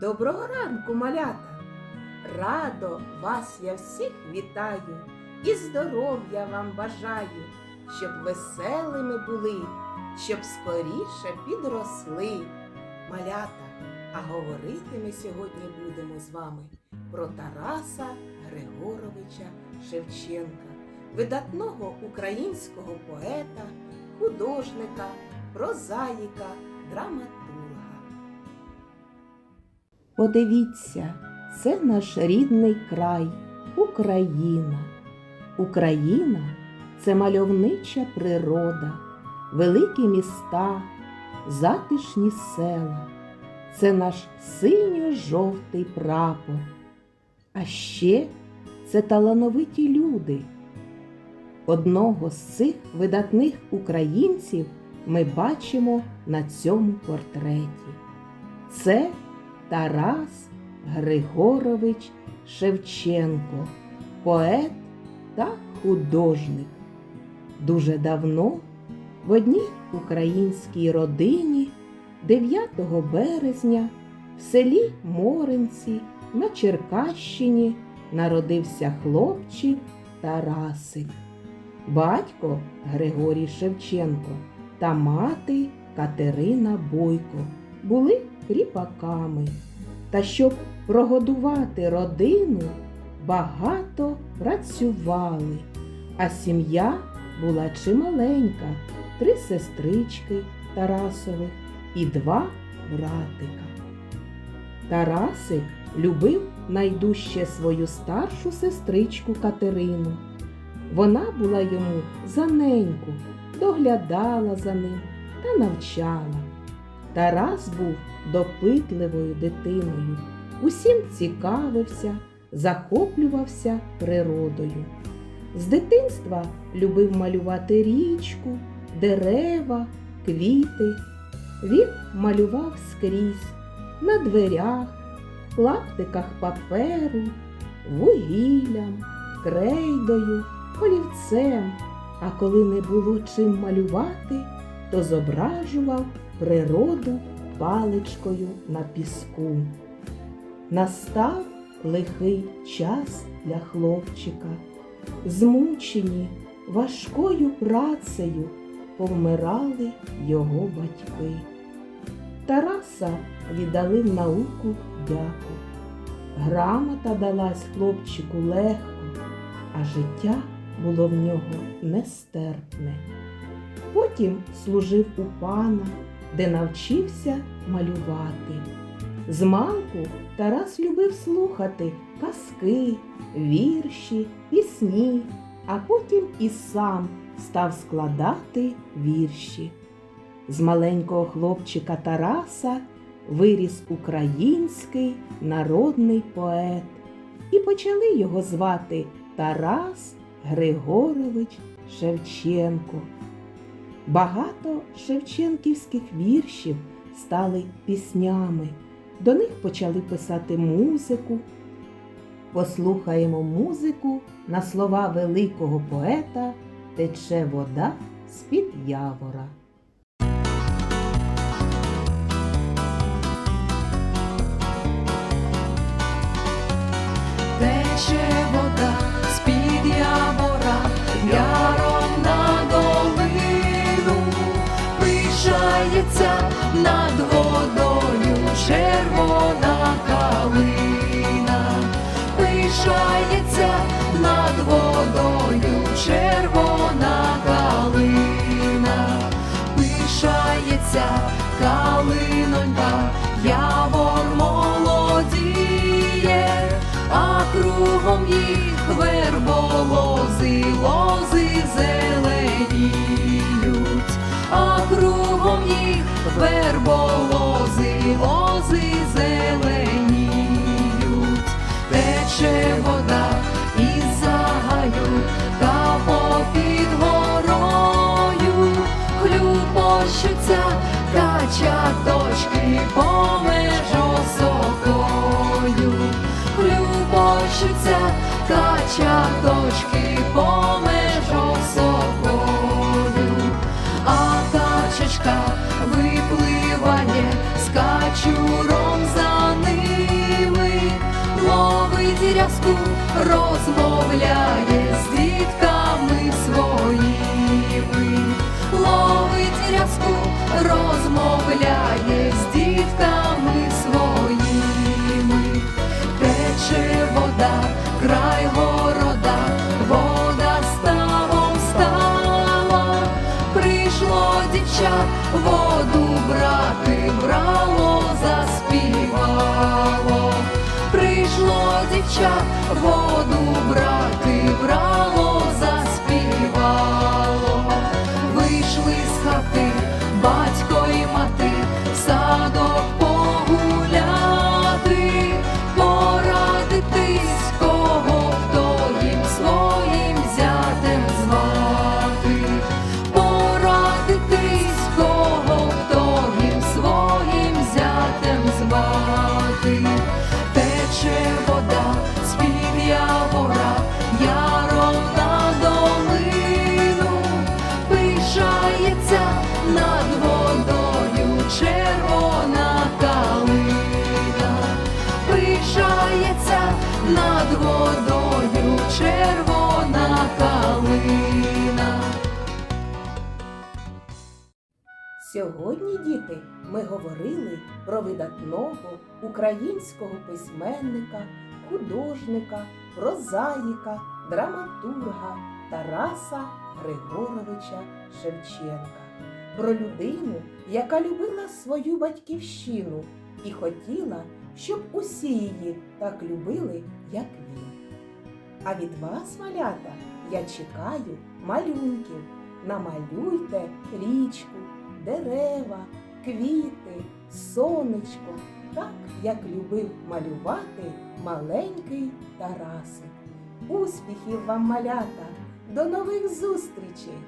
Доброго ранку, малята! Радо вас я всіх вітаю і здоров'я вам бажаю, щоб веселими були, щоб скоріше підросли. Малята, а говорити ми сьогодні будемо з вами про Тараса Григоровича Шевченка, видатного українського поета, художника, прозаїка, драматурга. Подивіться, це наш рідний край, Україна. Україна це мальовнича природа, великі міста, затишні села. Це наш синьо-жовтий прапор. А ще це талановиті люди. Одного з цих видатних українців ми бачимо на цьому портреті. Це Тарас Григорович Шевченко, поет та художник. Дуже давно в одній українській родині 9 березня в селі Моринці на Черкащині народився хлопчик Тарасик. Батько Григорій Шевченко та мати Катерина Бойко були кріпаками. Та щоб прогодувати родину, багато працювали, а сім'я була чималенька, три сестрички Тарасових і два братика. Тарасик любив найдужче свою старшу сестричку Катерину. Вона була йому за неньку, доглядала за ним та навчала. Тарас був допитливою дитиною, усім цікавився, захоплювався природою. З дитинства любив малювати річку, дерева, квіти. Він малював скрізь на дверях, клаптиках паперу, вугіллям, крейдою, олівцем. А коли не було чим малювати, то зображував природу паличкою на піску. Настав лихий час для хлопчика, змучені важкою працею повмирали його батьки. Тараса віддали в науку дяку. Грамота далась хлопчику легко, а життя було в нього нестерпне. Потім служив у пана, де навчився малювати. Змалку Тарас любив слухати казки, вірші, пісні, а потім і сам став складати вірші. З маленького хлопчика Тараса виріс український народний поет, і почали його звати Тарас Григорович Шевченко. Багато шевченківських віршів стали піснями. До них почали писати музику. Послухаємо музику на слова великого поета Тече вода з-під явора. Лози зеленіють, а кругом їх верболози, лози зеленіють, тече вода із загаю та попід горою, хлюпощуться качаточки помеж осокою хлюпощуться качаточки по межах собою, а качечка випливає з качуром за ними, ловить рязку, розмовляє з дітками своїми, ловить рязку, розмовляє з дітками. Прийшло дівчат воду брати брало, заспівало. Прийшло дівча, воду брати Сьогодні, діти, ми говорили про видатного українського письменника, художника, прозаїка, драматурга Тараса Григоровича Шевченка, про людину, яка любила свою батьківщину і хотіла, щоб усі її так любили, як він. А від вас, малята, я чекаю малюнків. Намалюйте річку, дерева, квіти, сонечко, так, як любив малювати маленький Тарасик. Успіхів вам, малята! До нових зустрічей!